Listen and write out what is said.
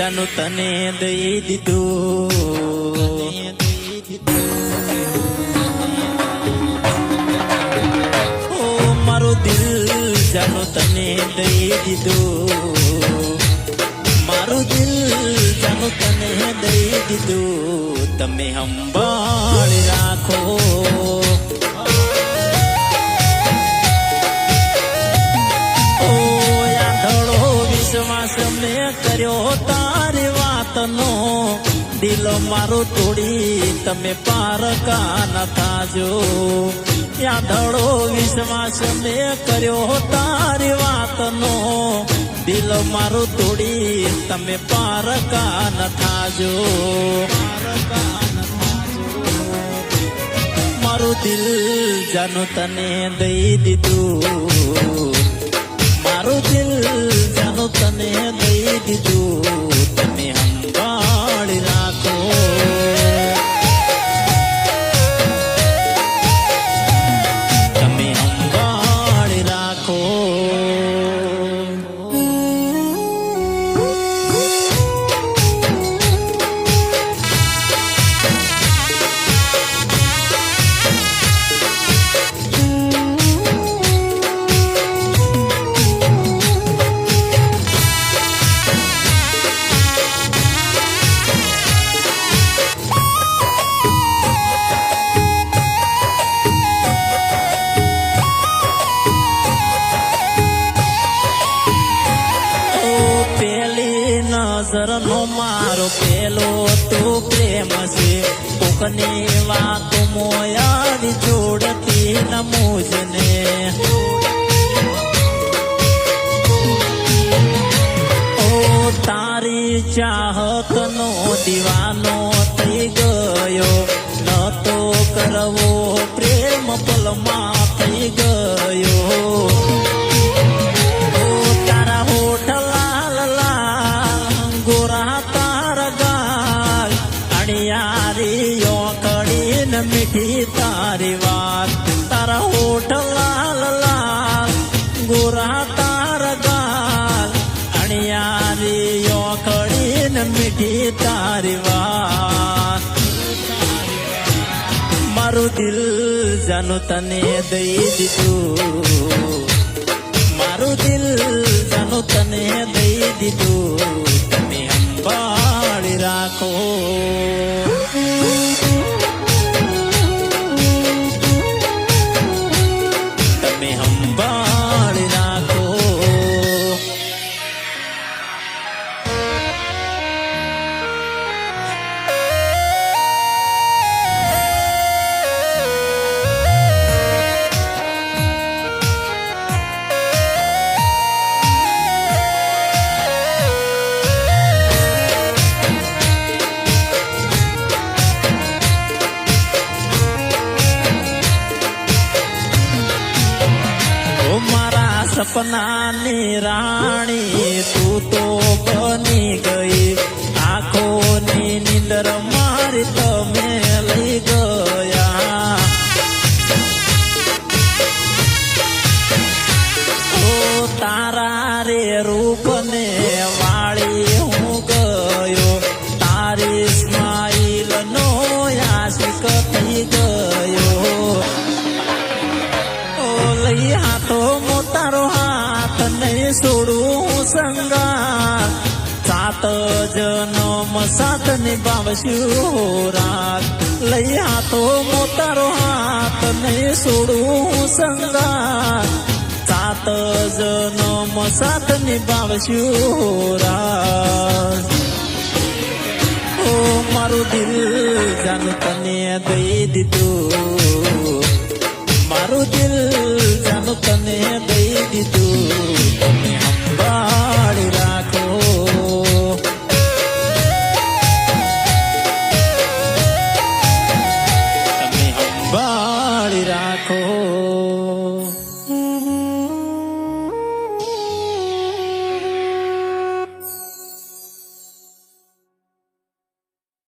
જાનું તને દઈ દીધું. ઓ, મારું દિલ જાનું તને દઈ દીધું. મારું દિલ જાનું તને દઈ દીધું. તમે સંભાળ રાખો. કર્યો તારે વાતનો. દિલ મારું તોડી તમે પારકા ન થાજો. યાદળો વિશ્વાસ મેં કર્યો તારી વાતનો. દિલ મારું તોડી તમે પારકા ન થાજો. મારું દિલ જાનું તને દઈ દીધું. મારું દિલ જાનું તને દઈ દીધું પેલી નજર નો મારો પેલો તું પ્રેમ છે. કોકની વાત મોયાની જોડતી ન મુજને ઓ તારી ચાહત નો દીવાનો થઈ ગયો. ન તો કરવો પ્રેમ પલમાં થઈ ગયો. અણિયારી ઓકડી ને મીઠી તારી વાત. તારા હોઠ લાલ લાલ ગોરા તાર ગાલ. અણિયારી ઓકડી ને મીઠી તારી વાત. મારું દિલ જાનું તને દઈ દીધું. મારું દિલ જાનું તને સપનાની રાણી સંગા સાત જનમ સાત નિભાવશું રાત. લઈ હાથો મોતારો હાથ નહીં છોડું સંગા. સાત જનમ સાત નિભાવશું રાત. ઓ મારું દિલ જાનું તને દઈ દીધું. મારું દિલ જાનું તને દઈ દીધું. oh.